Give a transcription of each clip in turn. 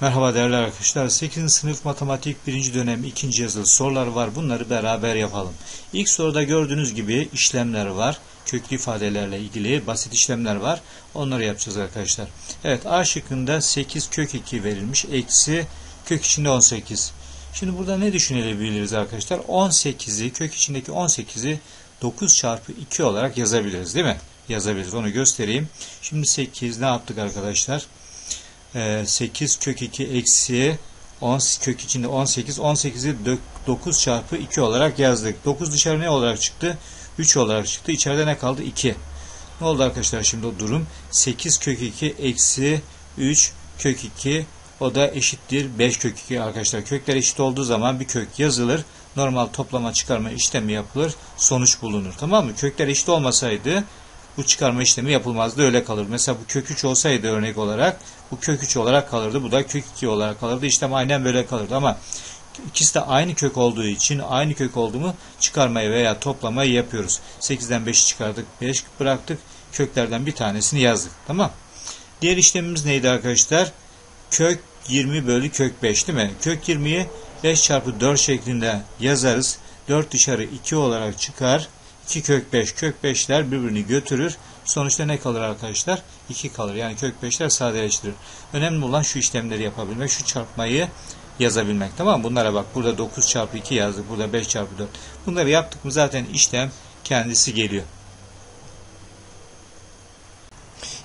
Merhaba değerli arkadaşlar. 8. sınıf matematik 1. dönem 2. yazılı sorular var. Bunları beraber yapalım. İlk soruda gördüğünüz gibi işlemler var. Köklü ifadelerle ilgili basit işlemler var. Onları yapacağız arkadaşlar. Evet A şıkkında 8 kök 2 verilmiş. Eksi kök içinde 18. Şimdi burada ne düşünebiliriz arkadaşlar? 18'i kök içindeki 18'i 9 çarpı 2 olarak yazabiliriz değil mi? Yazabiliriz. Onu göstereyim. Şimdi 8 ne yaptık arkadaşlar? 8 ee, kök 2 eksi 10 kök içinde 18. 18'i 9 çarpı 2 olarak yazdık. 9 dışarı ne olarak çıktı? 3 olarak çıktı. İçeride ne kaldı? 2. Ne oldu arkadaşlar şimdi o durum? 8 kök 2 eksi 3 kök 2 o da eşittir 5 kök 2 arkadaşlar. Kökler eşit olduğu zaman bir kök yazılır. Normal toplama çıkarma işlemi yapılır. Sonuç bulunur. Tamam mı? Kökler eşit olmasaydı bu çıkarma işlemi yapılmazdı öyle kalır. Mesela bu kök 3 olsaydı örnek olarak bu kök 3 olarak kalırdı. Bu da kök 2 olarak kalırdı. İşlem aynen böyle kalırdı ama ikisi de aynı kök olduğu için aynı kök olduğumu çıkarmayı veya toplamayı yapıyoruz. 8'den 5'i çıkardık. 5 bıraktık. Köklerden bir tanesini yazdık. Tamam. Diğer işlemimiz neydi arkadaşlar? Kök 20 bölü kök 5 değil mi? Kök 20'yi 5 çarpı 4 şeklinde yazarız. 4 dışarı 2 olarak çıkar. 2 kök 5. Kök 5'ler birbirini götürür. Sonuçta ne kalır arkadaşlar? 2 kalır. Yani kök 5'ler sadeleştirir. Önemli olan şu işlemleri yapabilmek. Şu çarpmayı yazabilmek. Tamam mı? Bunlara bak. Burada 9 çarpı 2 yazdık. Burada 5 çarpı 4. Bunları yaptık mı zaten işlem kendisi geliyor.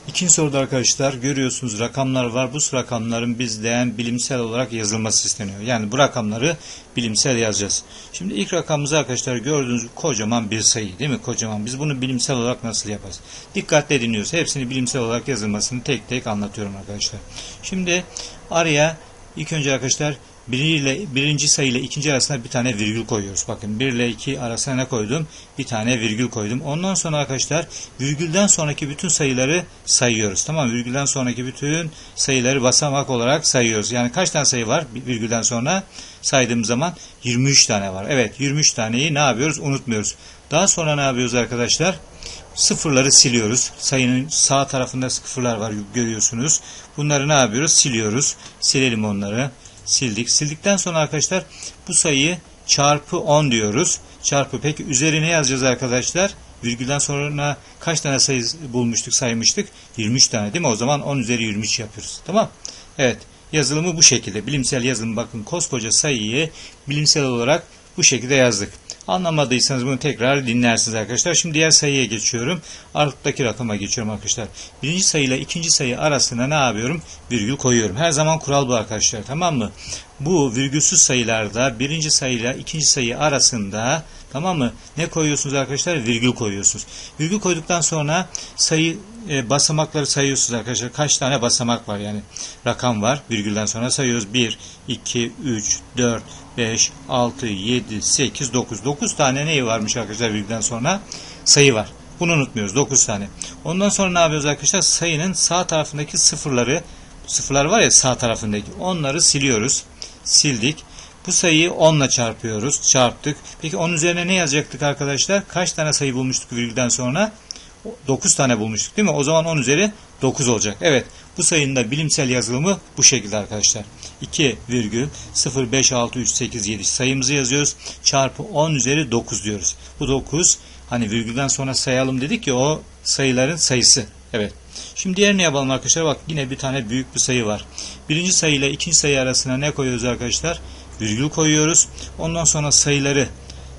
İkinci soruda arkadaşlar görüyorsunuz rakamlar var. Bu rakamların bizden bilimsel olarak yazılması isteniyor. Yani bu rakamları bilimsel yazacağız. Şimdi ilk rakamımızı arkadaşlar gördüğünüz kocaman bir sayı değil mi? Kocaman. Biz bunu bilimsel olarak nasıl yaparız? Dikkatle dinliyoruz. Hepsini bilimsel olarak yazılmasını tek tek anlatıyorum arkadaşlar. Şimdi araya ilk önce arkadaşlar ile birinci sayı ile ikinci arasında bir tane virgül koyuyoruz. Bakın 1 ile 2 arasına ne koydum? Bir tane virgül koydum. Ondan sonra arkadaşlar virgülden sonraki bütün sayıları sayıyoruz. Tamam? Virgülden sonraki bütün sayıları basamak olarak sayıyoruz. Yani kaç tane sayı var virgülden sonra? Saydığım zaman 23 tane var. Evet 23 taneyi ne yapıyoruz? Unutmuyoruz. Daha sonra ne yapıyoruz arkadaşlar? Sıfırları siliyoruz. Sayının sağ tarafında sıfırlar var görüyorsunuz. Bunları ne yapıyoruz? Siliyoruz. Silelim onları sildik. Sildikten sonra arkadaşlar bu sayıyı çarpı 10 diyoruz. Çarpı peki üzerine yazacağız arkadaşlar. Virgülden sonra kaç tane sayı bulmuştuk saymıştık? 23 tane değil mi? O zaman 10 üzeri 23 yapıyoruz. Tamam. Evet. Yazılımı bu şekilde. Bilimsel yazılım bakın koskoca sayıyı bilimsel olarak bu şekilde yazdık. Anlamadıysanız bunu tekrar dinlersiniz arkadaşlar. Şimdi diğer sayıya geçiyorum. Alttaki rakama geçiyorum arkadaşlar. Birinci sayı ile ikinci sayı arasına ne yapıyorum? Virgül koyuyorum. Her zaman kural bu arkadaşlar. Tamam mı? Bu virgülsüz sayılarda birinci sayı ile ikinci sayı arasında tamam mı? Ne koyuyorsunuz arkadaşlar? Virgül koyuyorsunuz. Virgül koyduktan sonra sayı e, basamakları sayıyorsunuz arkadaşlar. Kaç tane basamak var yani? Rakam var. Virgülden sonra sayıyoruz. 1, 2, 3, 4, 5, 6, 7, 8, 9. 9 tane neyi varmış arkadaşlar virgülden sonra? Sayı var. Bunu unutmuyoruz. 9 tane. Ondan sonra ne yapıyoruz arkadaşlar? Sayının sağ tarafındaki sıfırları sıfırlar var ya sağ tarafındaki onları siliyoruz. Sildik. Bu sayıyı 10 ile çarpıyoruz. Çarptık. Peki 10 üzerine ne yazacaktık arkadaşlar? Kaç tane sayı bulmuştuk virgülden sonra? 9 tane bulmuştuk değil mi? O zaman 10 üzeri 9 olacak. Evet bu sayının da bilimsel yazılımı bu şekilde arkadaşlar. 2 virgül 0 5 6 3 8 7 sayımızı yazıyoruz. Çarpı 10 üzeri 9 diyoruz. Bu 9 hani virgülden sonra sayalım dedik ya o sayıların sayısı. Evet. Şimdi diğerini yapalım arkadaşlar. Bak yine bir tane büyük bir sayı var. Birinci sayı ile ikinci sayı arasına ne koyuyoruz arkadaşlar? Virgül koyuyoruz. Ondan sonra sayıları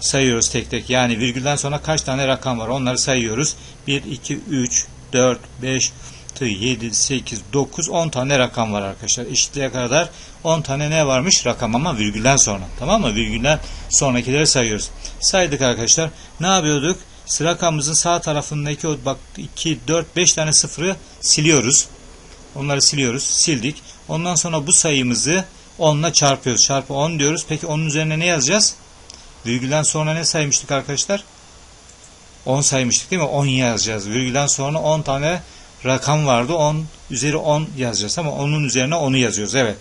sayıyoruz tek tek. Yani virgülden sonra kaç tane rakam var onları sayıyoruz. 1, 2, 3, 4, 5, 7, 8, 9, 10 tane rakam var arkadaşlar. Eşitliğe kadar 10 tane ne varmış? Rakam ama virgülden sonra. Tamam mı? Virgülden sonrakileri sayıyoruz. Saydık arkadaşlar. Ne yapıyorduk? Rakamımızın sağ tarafındaki o bak 2, 4, 5 tane sıfırı siliyoruz. Onları siliyoruz. Sildik. Ondan sonra bu sayımızı 10 ile çarpıyoruz. Çarpı 10 diyoruz. Peki onun üzerine ne yazacağız? Virgülden sonra ne saymıştık arkadaşlar? 10 saymıştık değil mi? 10 yazacağız. Virgülden sonra 10 tane rakam vardı. 10 üzeri 10 yazacağız ama onun üzerine 10'u yazıyoruz. Evet.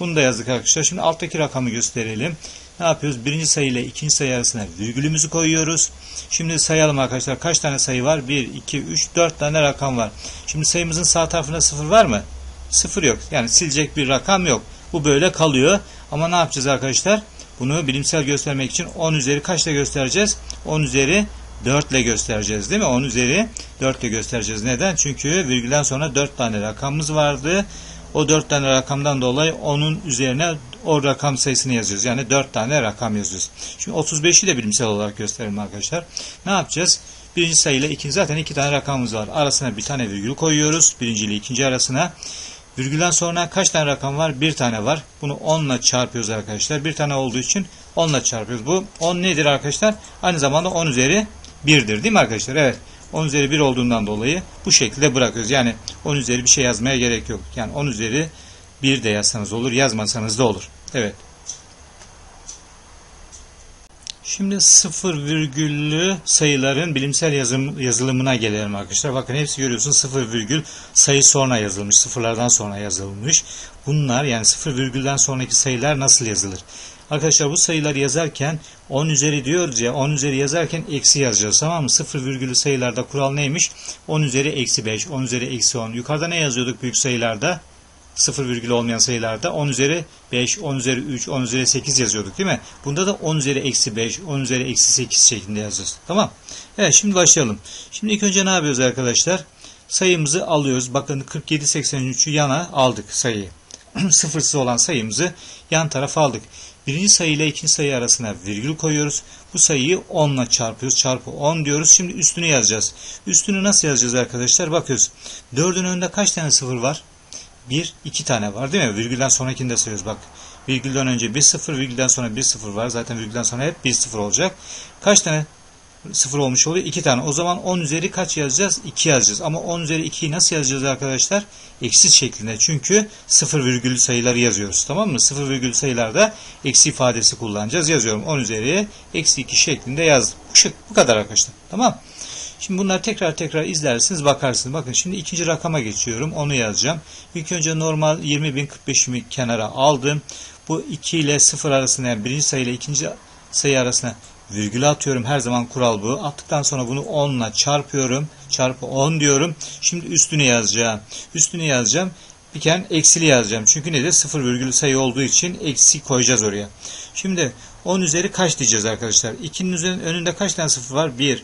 Bunu da yazdık arkadaşlar. Şimdi alttaki rakamı gösterelim. Ne yapıyoruz? Birinci sayı ile ikinci sayı arasına virgülümüzü koyuyoruz. Şimdi sayalım arkadaşlar. Kaç tane sayı var? 1, 2, 3, 4 tane rakam var. Şimdi sayımızın sağ tarafında sıfır var mı? Sıfır yok. Yani silecek bir rakam yok. Bu böyle kalıyor. Ama ne yapacağız arkadaşlar? Bunu bilimsel göstermek için 10 üzeri kaçla göstereceğiz? 10 üzeri 4 ile göstereceğiz değil mi? 10 üzeri 4 ile göstereceğiz. Neden? Çünkü virgülden sonra 4 tane rakamımız vardı. O 4 tane rakamdan dolayı onun üzerine o rakam sayısını yazıyoruz. Yani 4 tane rakam yazıyoruz. Şimdi 35'i de bilimsel olarak gösterelim arkadaşlar. Ne yapacağız? Birinci sayı ile ikinci zaten iki tane rakamımız var. Arasına bir tane virgül koyuyoruz. Birinci ile ikinci arasına. Virgülden sonra kaç tane rakam var? Bir tane var. Bunu 10 ile çarpıyoruz arkadaşlar. Bir tane olduğu için 10 ile çarpıyoruz. Bu 10 nedir arkadaşlar? Aynı zamanda 10 üzeri 1'dir değil mi arkadaşlar? Evet. 10 üzeri 1 olduğundan dolayı bu şekilde bırakıyoruz. Yani 10 üzeri bir şey yazmaya gerek yok. Yani 10 üzeri 1 de yazsanız olur, yazmasanız da olur. Evet. Şimdi sıfır virgüllü sayıların bilimsel yazım, yazılımına gelelim arkadaşlar. Bakın hepsi görüyorsun sıfır virgül sayı sonra yazılmış. Sıfırlardan sonra yazılmış. Bunlar yani sıfır virgülden sonraki sayılar nasıl yazılır? Arkadaşlar bu sayıları yazarken 10 üzeri diyoruz ya 10 üzeri yazarken eksi yazacağız tamam mı? Sıfır virgülü sayılarda kural neymiş? 10 üzeri eksi 5, 10 üzeri eksi 10. Yukarıda ne yazıyorduk büyük sayılarda? Sıfır virgül olmayan sayılarda 10 üzeri 5, 10 üzeri 3, 10 üzeri 8 yazıyorduk değil mi? Bunda da 10 üzeri eksi 5, 10 üzeri eksi 8 şeklinde yazacağız. Tamam. Evet şimdi başlayalım. Şimdi ilk önce ne yapıyoruz arkadaşlar? Sayımızı alıyoruz. Bakın 47, 83'ü yana aldık sayıyı. Sıfırsız olan sayımızı yan tarafa aldık. Birinci sayı ile ikinci sayı arasına virgül koyuyoruz. Bu sayıyı 10 ile çarpıyoruz. Çarpı 10 diyoruz. Şimdi üstünü yazacağız. Üstünü nasıl yazacağız arkadaşlar? Bakıyoruz. 4'ün önünde kaç tane sıfır var? 1, 2 tane var değil mi? Virgülden sonrakini de sayıyoruz bak. Virgülden önce bir sıfır, virgülden sonra bir sıfır var. Zaten virgülden sonra hep bir sıfır olacak. Kaç tane sıfır olmuş oluyor? 2 tane. O zaman 10 üzeri kaç yazacağız? 2 yazacağız. Ama 10 üzeri 2'yi nasıl yazacağız arkadaşlar? Eksi şeklinde. Çünkü sıfır virgül sayıları yazıyoruz. Tamam mı? Sıfır virgül sayılarda eksi ifadesi kullanacağız. Yazıyorum. 10 üzeri eksi 2 şeklinde yazdım. Bu, bu kadar arkadaşlar. Tamam Şimdi bunları tekrar tekrar izlersiniz bakarsınız. Bakın şimdi ikinci rakama geçiyorum. Onu yazacağım. İlk önce normal 20.045'imi kenara aldım. Bu 2 ile 0 arasında yani birinci sayı ile ikinci sayı arasına virgül atıyorum. Her zaman kural bu. Attıktan sonra bunu 10 ile çarpıyorum. Çarpı 10 diyorum. Şimdi üstünü yazacağım. Üstünü yazacağım. Biken eksili yazacağım. Çünkü nedir? 0 virgül sayı olduğu için eksi koyacağız oraya. Şimdi 10 üzeri kaç diyeceğiz arkadaşlar? 2'nin üzerinde önünde kaç tane sıfır var? 1,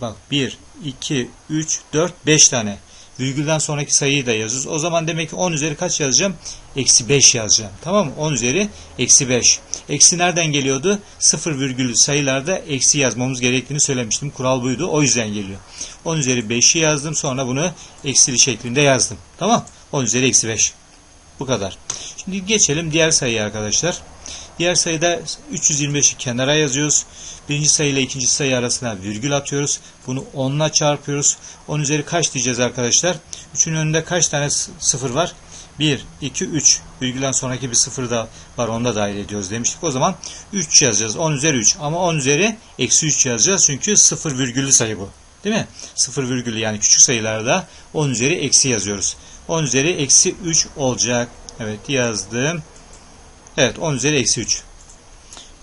Bak 1, 2, 3, 4, 5 tane. Virgülden sonraki sayıyı da yazıyoruz. O zaman demek ki 10 üzeri kaç yazacağım? Eksi 5 yazacağım. Tamam mı? 10 üzeri eksi 5. Eksi nereden geliyordu? 0 virgülü sayılarda eksi yazmamız gerektiğini söylemiştim. Kural buydu. O yüzden geliyor. 10 üzeri 5'i yazdım. Sonra bunu eksili şeklinde yazdım. Tamam 10 üzeri eksi 5. Bu kadar. Şimdi geçelim diğer sayıya arkadaşlar. Diğer sayıda 325'i kenara yazıyoruz. Birinci sayı ile ikinci sayı arasına virgül atıyoruz. Bunu 10 ile çarpıyoruz. 10 üzeri kaç diyeceğiz arkadaşlar? 3'ün önünde kaç tane sıfır var? 1, 2, 3. Virgülden sonraki bir sıfır da var. Onu da dahil ediyoruz demiştik. O zaman 3 yazacağız. 10 üzeri 3. Ama 10 üzeri eksi 3 yazacağız. Çünkü sıfır virgüllü sayı bu. Değil mi? Sıfır virgüllü yani küçük sayılarda 10 üzeri eksi yazıyoruz. 10 üzeri eksi 3 olacak. Evet yazdım. Evet 10 üzeri eksi 3.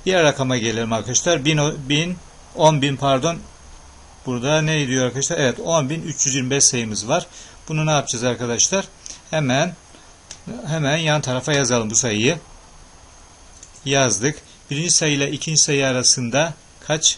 Diğer rakama gelelim arkadaşlar. 1000, 1000 10.000 pardon. Burada ne diyor arkadaşlar? Evet 10.325 sayımız var. Bunu ne yapacağız arkadaşlar? Hemen hemen yan tarafa yazalım bu sayıyı. Yazdık. Birinci sayı ile ikinci sayı arasında kaç?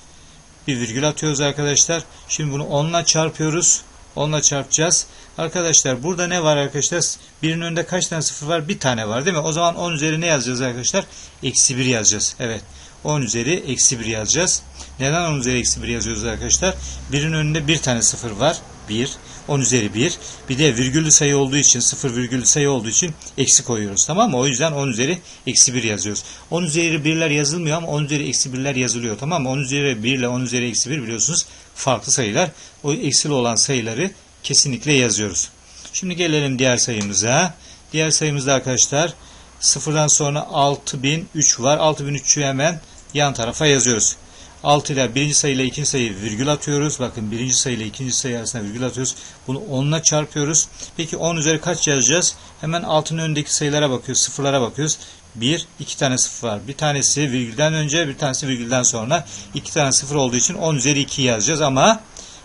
Bir virgül atıyoruz arkadaşlar. Şimdi bunu 10 ile çarpıyoruz. 10 ile çarpacağız. Arkadaşlar burada ne var arkadaşlar? Birinin önünde kaç tane sıfır var? Bir tane var değil mi? O zaman 10 üzeri ne yazacağız arkadaşlar? Eksi 1 yazacağız. Evet. 10 üzeri eksi 1 yazacağız. Neden 10 üzeri eksi 1 yazıyoruz arkadaşlar? Birinin önünde bir tane sıfır var. 1. 10 üzeri 1. Bir de virgüllü sayı olduğu için, sıfır virgüllü sayı olduğu için eksi koyuyoruz. Tamam mı? O yüzden 10 üzeri eksi 1 yazıyoruz. 10 üzeri 1'ler yazılmıyor ama 10 üzeri eksi 1'ler yazılıyor. Tamam mı? 10 üzeri 1 ile 10 üzeri eksi 1 biliyorsunuz farklı sayılar. O eksili olan sayıları kesinlikle yazıyoruz. Şimdi gelelim diğer sayımıza. Diğer sayımızda arkadaşlar sıfırdan sonra 6003 var. 6003'ü hemen yan tarafa yazıyoruz. 6 ile birinci sayı ile ikinci sayı virgül atıyoruz. Bakın birinci sayı ile ikinci sayı arasında virgül atıyoruz. Bunu 10 ile çarpıyoruz. Peki 10 üzeri kaç yazacağız? Hemen altının önündeki sayılara bakıyoruz. Sıfırlara bakıyoruz. 1, 2 tane sıfır var. Bir tanesi virgülden önce, bir tanesi virgülden sonra. 2 tane sıfır olduğu için 10 üzeri 2 yazacağız ama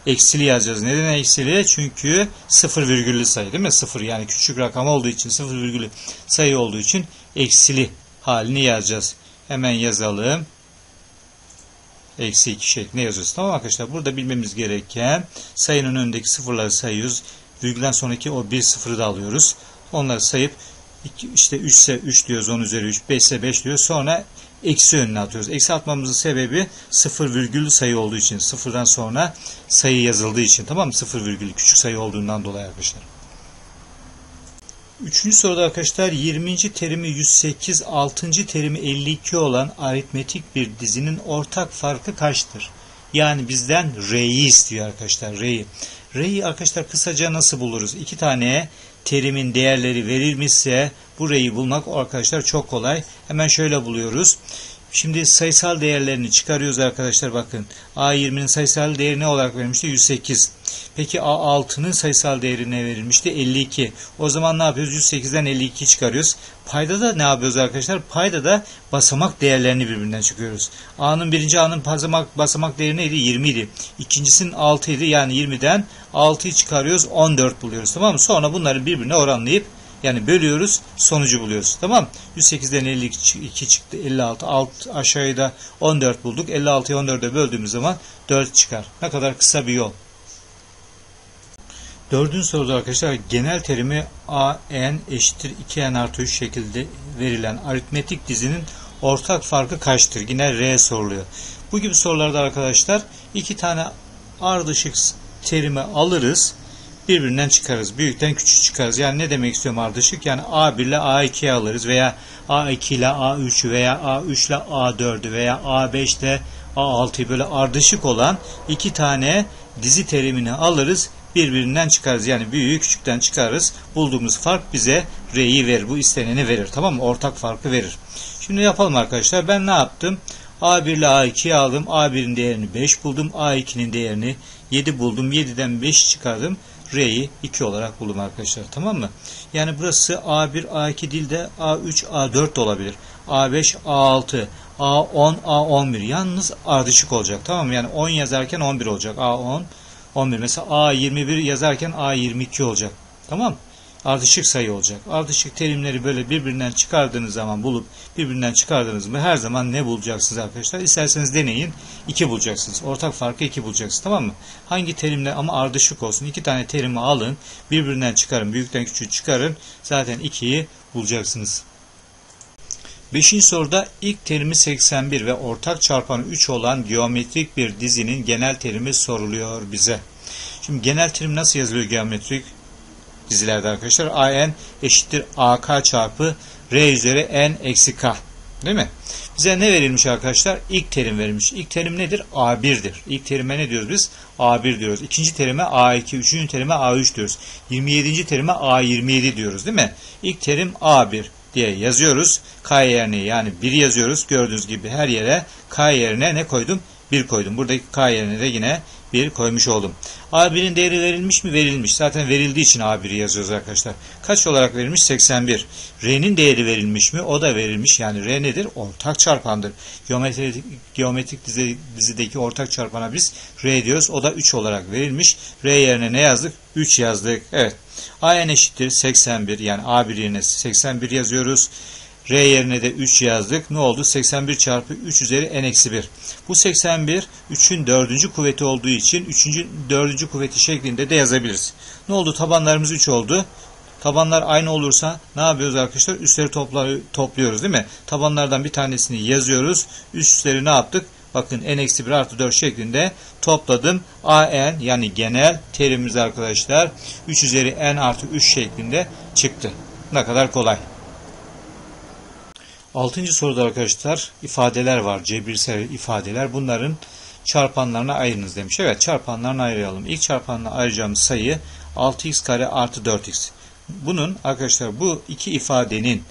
eksili yazacağız. Neden eksili? Çünkü sıfır virgüllü sayı değil mi? Sıfır yani küçük rakam olduğu için sıfır virgüllü sayı olduğu için eksili halini yazacağız. Hemen yazalım. Eksi 2 şeklinde yazıyoruz. Tamam arkadaşlar. Burada bilmemiz gereken sayının önündeki sıfırları sayıyoruz. Virgülden sonraki o bir sıfırı da alıyoruz. Onları sayıp işte 3 ise 3 diyoruz 10 üzeri 3, 5 ise 5 diyoruz. Sonra eksi önüne atıyoruz. Eksi atmamızın sebebi sıfır virgül sayı olduğu için. Sıfırdan sonra sayı yazıldığı için. Tamam mı? Sıfır virgül küçük sayı olduğundan dolayı arkadaşlar. Üçüncü soruda arkadaşlar 20. terimi 108, 6. terimi 52 olan aritmetik bir dizinin ortak farkı kaçtır? Yani bizden R'yi istiyor arkadaşlar. R'yi. R'yi arkadaşlar kısaca nasıl buluruz? İki tane terimin değerleri verilmişse bu R'yi bulmak arkadaşlar çok kolay. Hemen şöyle buluyoruz. Şimdi sayısal değerlerini çıkarıyoruz arkadaşlar bakın. A20'nin sayısal değeri ne olarak verilmişti? 108. Peki A6'nın sayısal değeri ne verilmişti? 52. O zaman ne yapıyoruz? 108'den 52 çıkarıyoruz. Payda da ne yapıyoruz arkadaşlar? Payda da basamak değerlerini birbirinden çıkıyoruz. A'nın birinci A'nın basamak, basamak değeri neydi? 20 idi. İkincisinin 6 idi. Yani 20'den 6'yı çıkarıyoruz. 14 buluyoruz. Tamam mı? Sonra bunları birbirine oranlayıp yani bölüyoruz, sonucu buluyoruz. Tamam? 108'den 52 çıktı. 56. Alt aşağıya da 14 bulduk. 56'yı 14'e böldüğümüz zaman 4 çıkar. Ne kadar kısa bir yol. Dördüncü soruda arkadaşlar genel terimi a n eşittir 2n artı 3 şekilde verilen aritmetik dizinin ortak farkı kaçtır? Yine R soruluyor. Bu gibi sorularda arkadaşlar iki tane ardışık terimi alırız birbirinden çıkarız. Büyükten küçük çıkarız. Yani ne demek istiyorum ardışık? Yani A1 ile A2'yi alırız veya A2 ile A3'ü veya A3 ile A4'ü veya A5 ile A6'yı böyle ardışık olan iki tane dizi terimini alırız birbirinden çıkarız. Yani büyüğü küçükten çıkarız. Bulduğumuz fark bize R'yi verir. Bu isteneni verir. Tamam mı? Ortak farkı verir. Şimdi yapalım arkadaşlar. Ben ne yaptım? A1 ile A2'yi aldım. A1'in değerini 5 buldum. A2'nin değerini 7 buldum. 7'den 5 çıkardım. R'yi 2 olarak buldum arkadaşlar. Tamam mı? Yani burası A1, A2 değil de A3, A4 de olabilir. A5, A6, A10, A11. Yalnız ardışık olacak. Tamam mı? Yani 10 yazarken 11 olacak. A10, 11. Mesela A21 yazarken A22 olacak. Tamam Ardışık sayı olacak. Ardışık terimleri böyle birbirinden çıkardığınız zaman bulup birbirinden çıkardığınız mı her zaman ne bulacaksınız arkadaşlar? İsterseniz deneyin. 2 bulacaksınız. Ortak farkı 2 bulacaksınız. Tamam mı? Hangi terimle ama ardışık olsun. İki tane terimi alın. Birbirinden çıkarın. Büyükten küçüğü çıkarın. Zaten 2'yi bulacaksınız. Beşinci soruda ilk terimi 81 ve ortak çarpanı 3 olan geometrik bir dizinin genel terimi soruluyor bize. Şimdi genel terim nasıl yazılıyor geometrik dizilerde arkadaşlar? AN eşittir AK çarpı R üzeri N eksi K. Değil mi? Bize ne verilmiş arkadaşlar? İlk terim verilmiş. İlk terim nedir? A1'dir. İlk terime ne diyoruz biz? A1 diyoruz. İkinci terime A2, üçüncü terime A3 diyoruz. 27. terime A27 diyoruz değil mi? İlk terim A1 diye yazıyoruz. K yerine yani 1 yazıyoruz. Gördüğünüz gibi her yere K yerine ne koydum? 1 koydum. Buradaki K yerine de yine 1 koymuş oldum. A1'in değeri verilmiş mi? Verilmiş. Zaten verildiği için A1'i yazıyoruz arkadaşlar. Kaç olarak verilmiş? 81. R'nin değeri verilmiş mi? O da verilmiş. Yani R nedir? Ortak çarpandır. Geometrik, geometrik dizi, dizideki ortak çarpana biz R diyoruz. O da 3 olarak verilmiş. R yerine ne yazdık? 3 yazdık. Evet. AN eşittir 81 yani A1 yerine 81 yazıyoruz. R yerine de 3 yazdık. Ne oldu? 81 çarpı 3 üzeri n eksi 1. Bu 81 3'ün 4. kuvveti olduğu için 3. 4. kuvveti şeklinde de yazabiliriz. Ne oldu? Tabanlarımız 3 oldu. Tabanlar aynı olursa ne yapıyoruz arkadaşlar? Üstleri topla, topluyoruz değil mi? Tabanlardan bir tanesini yazıyoruz. Üstleri ne yaptık? Bakın n-1 artı 4 şeklinde topladım. an yani genel terimimiz arkadaşlar 3 üzeri n artı 3 şeklinde çıktı. Ne kadar kolay. Altıncı soruda arkadaşlar ifadeler var. Cebirsel ifadeler. Bunların çarpanlarına ayırınız demiş. Evet çarpanlarına ayıralım. İlk çarpanına ayıracağımız sayı 6x kare artı 4x. Bunun arkadaşlar bu iki ifadenin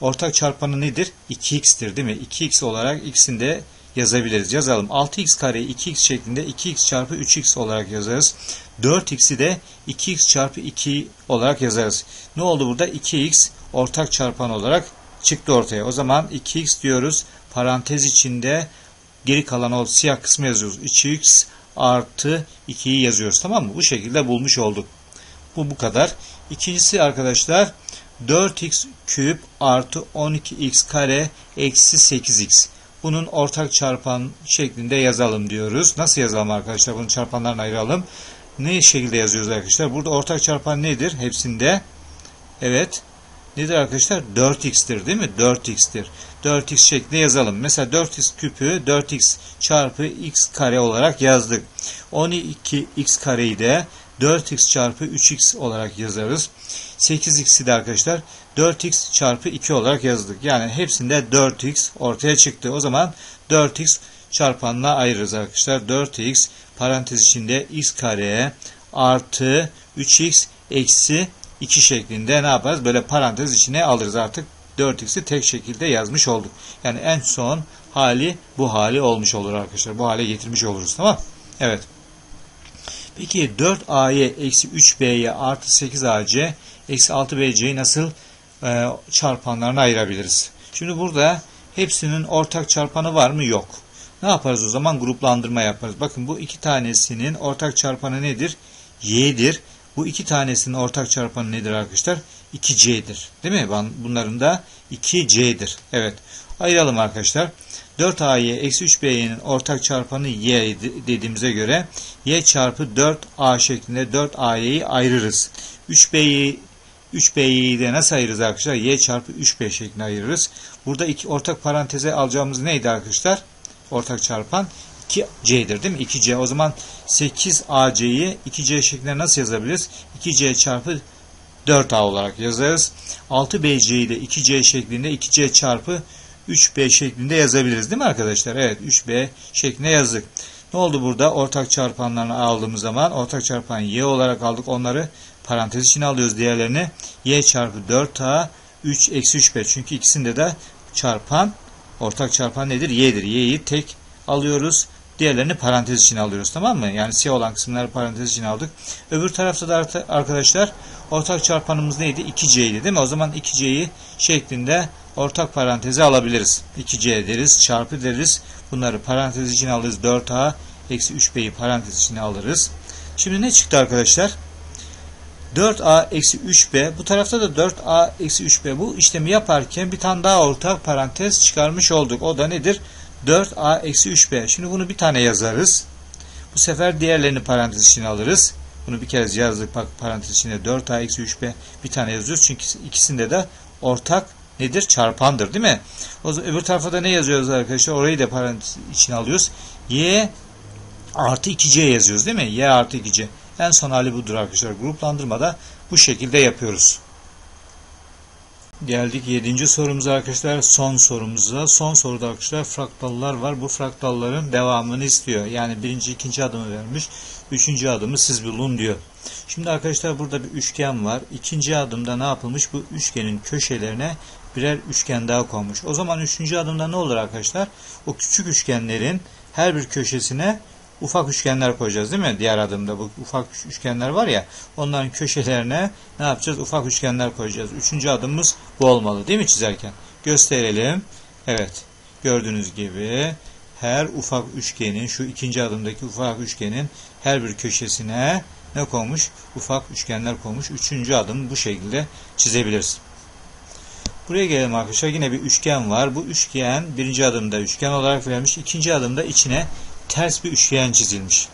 ortak çarpanı nedir? 2x'tir değil mi? 2x olarak x'in de yazabiliriz. Yazalım. 6x kare 2x şeklinde 2x çarpı 3x olarak yazarız. 4x'i de 2x çarpı 2 olarak yazarız. Ne oldu burada? 2x ortak çarpan olarak çıktı ortaya. O zaman 2x diyoruz. Parantez içinde geri kalan o siyah kısmı yazıyoruz. 3x artı 2'yi yazıyoruz. Tamam mı? Bu şekilde bulmuş olduk. Bu bu kadar. İkincisi arkadaşlar 4x küp artı 12x kare eksi 8x. Bunun ortak çarpan şeklinde yazalım diyoruz. Nasıl yazalım arkadaşlar? Bunun çarpanlarını ayıralım. Ne şekilde yazıyoruz arkadaşlar? Burada ortak çarpan nedir? Hepsinde. Evet. Nedir arkadaşlar? 4x'tir değil mi? 4x'tir. 4x şeklinde yazalım. Mesela 4x küpü 4x çarpı x kare olarak yazdık. 12x kareyi de 4x çarpı 3x olarak yazarız. 8x'i de arkadaşlar 4x çarpı 2 olarak yazdık. Yani hepsinde 4x ortaya çıktı. O zaman 4x çarpanla ayırırız arkadaşlar. 4x parantez içinde x kare artı 3x eksi 2 şeklinde ne yaparız? Böyle parantez içine alırız artık. 4x'i tek şekilde yazmış olduk. Yani en son hali bu hali olmuş olur arkadaşlar. Bu hale getirmiş oluruz. Tamam Evet. Peki 4a'ya eksi 3b'ye artı 8ac eksi 6bc'yi nasıl e, çarpanlarına ayırabiliriz? Şimdi burada hepsinin ortak çarpanı var mı? Yok. Ne yaparız o zaman? Gruplandırma yaparız. Bakın bu iki tanesinin ortak çarpanı nedir? y'dir. Bu iki tanesinin ortak çarpanı nedir arkadaşlar? 2c'dir. Değil mi? Bunların da 2c'dir. Evet. Ayıralım arkadaşlar. 4a'yı eksi 3b'nin ortak çarpanı y dediğimize göre y çarpı 4a şeklinde 4a'yı ayırırız. 3b'yi 3b'yi de nasıl ayırırız arkadaşlar? y çarpı 3b şeklinde ayırırız. Burada iki ortak paranteze alacağımız neydi arkadaşlar? Ortak çarpan 2c'dir değil mi? 2c. O zaman 8ac'yi 2c şeklinde nasıl yazabiliriz? 2c çarpı 4a olarak yazarız. 6bc'yi de 2c şeklinde 2c çarpı 3b şeklinde yazabiliriz değil mi arkadaşlar? Evet 3b şeklinde yazdık. Ne oldu burada? Ortak çarpanlarını aldığımız zaman ortak çarpan y olarak aldık. Onları parantez içine alıyoruz diğerlerini. y çarpı 4a 3 eksi 3b. Çünkü ikisinde de çarpan ortak çarpan nedir? y'dir. y'yi tek alıyoruz. Diğerlerini parantez içine alıyoruz. Tamam mı? Yani siyah olan kısımları parantez içine aldık. Öbür tarafta da arkadaşlar ortak çarpanımız neydi? 2c'ydi değil mi? O zaman 2c'yi şeklinde ortak paranteze alabiliriz. 2c deriz, çarpı deriz. Bunları parantez içine alırız. 4a eksi 3b'yi parantez içine alırız. Şimdi ne çıktı arkadaşlar? 4a eksi 3b. Bu tarafta da 4a eksi 3b. Bu işlemi yaparken bir tane daha ortak parantez çıkarmış olduk. O da nedir? 4a eksi 3b. Şimdi bunu bir tane yazarız. Bu sefer diğerlerini parantez içine alırız. Bunu bir kez yazdık. Bak parantez içinde 4a eksi 3b bir tane yazıyoruz. Çünkü ikisinde de ortak nedir? Çarpandır değil mi? O zaman öbür tarafa da ne yazıyoruz arkadaşlar? Orayı da parantez içine alıyoruz. Y artı 2C yazıyoruz değil mi? Y artı 2C. En son hali budur arkadaşlar. Gruplandırmada bu şekilde yapıyoruz. Geldik 7. sorumuza arkadaşlar. Son sorumuza. Son soruda arkadaşlar fraktallar var. Bu fraktalların devamını istiyor. Yani birinci, ikinci adımı vermiş. Üçüncü adımı siz bulun diyor. Şimdi arkadaşlar burada bir üçgen var. İkinci adımda ne yapılmış? Bu üçgenin köşelerine birer üçgen daha konmuş. O zaman üçüncü adımda ne olur arkadaşlar? O küçük üçgenlerin her bir köşesine ufak üçgenler koyacağız değil mi? Diğer adımda bu ufak üçgenler var ya onların köşelerine ne yapacağız? Ufak üçgenler koyacağız. Üçüncü adımımız bu olmalı değil mi çizerken? Gösterelim. Evet. Gördüğünüz gibi her ufak üçgenin şu ikinci adımdaki ufak üçgenin her bir köşesine ne konmuş? Ufak üçgenler konmuş. Üçüncü adım bu şekilde çizebiliriz. Buraya gelelim arkadaşlar. Yine bir üçgen var. Bu üçgen birinci adımda üçgen olarak verilmiş. İkinci adımda içine ters bir üçgen çizilmiş.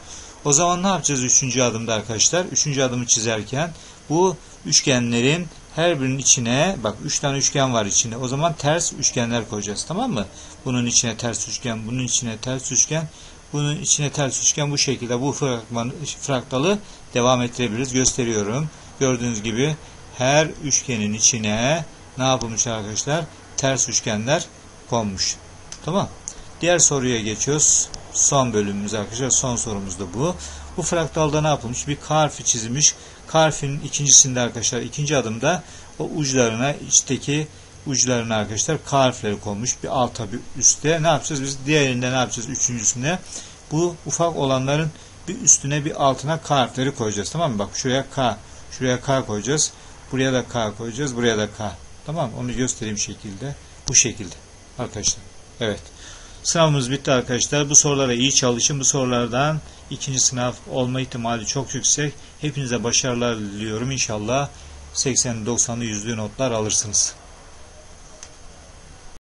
O zaman ne yapacağız üçüncü adımda arkadaşlar? Üçüncü adımı çizerken bu üçgenlerin her birinin içine bak üç tane üçgen var içinde. O zaman ters üçgenler koyacağız. Tamam mı? Bunun içine ters üçgen, bunun içine ters üçgen, bunun içine ters üçgen bu şekilde bu fragman, fraktalı devam ettirebiliriz. Gösteriyorum. Gördüğünüz gibi her üçgenin içine ne yapılmış arkadaşlar? Ters üçgenler konmuş. Tamam. Diğer soruya geçiyoruz. Son bölümümüz arkadaşlar. Son sorumuz da bu. Bu fraktalda ne yapılmış? Bir K harfi çizilmiş. K harfinin ikincisinde arkadaşlar ikinci adımda o uçlarına içteki uçlarına arkadaşlar K harfleri konmuş. Bir alta bir üstte. Ne yapacağız? Biz diğerinde ne yapacağız? Üçüncüsünde bu ufak olanların bir üstüne bir altına K harfleri koyacağız. Tamam mı? Bak şuraya K. Şuraya K koyacağız. Buraya da K koyacağız. Buraya da K. Tamam Onu göstereyim şekilde. Bu şekilde. Arkadaşlar. Evet. Sınavımız bitti arkadaşlar. Bu sorulara iyi çalışın. Bu sorulardan ikinci sınav olma ihtimali çok yüksek. Hepinize başarılar diliyorum inşallah. 80'li 90'lı yüzlü notlar alırsınız.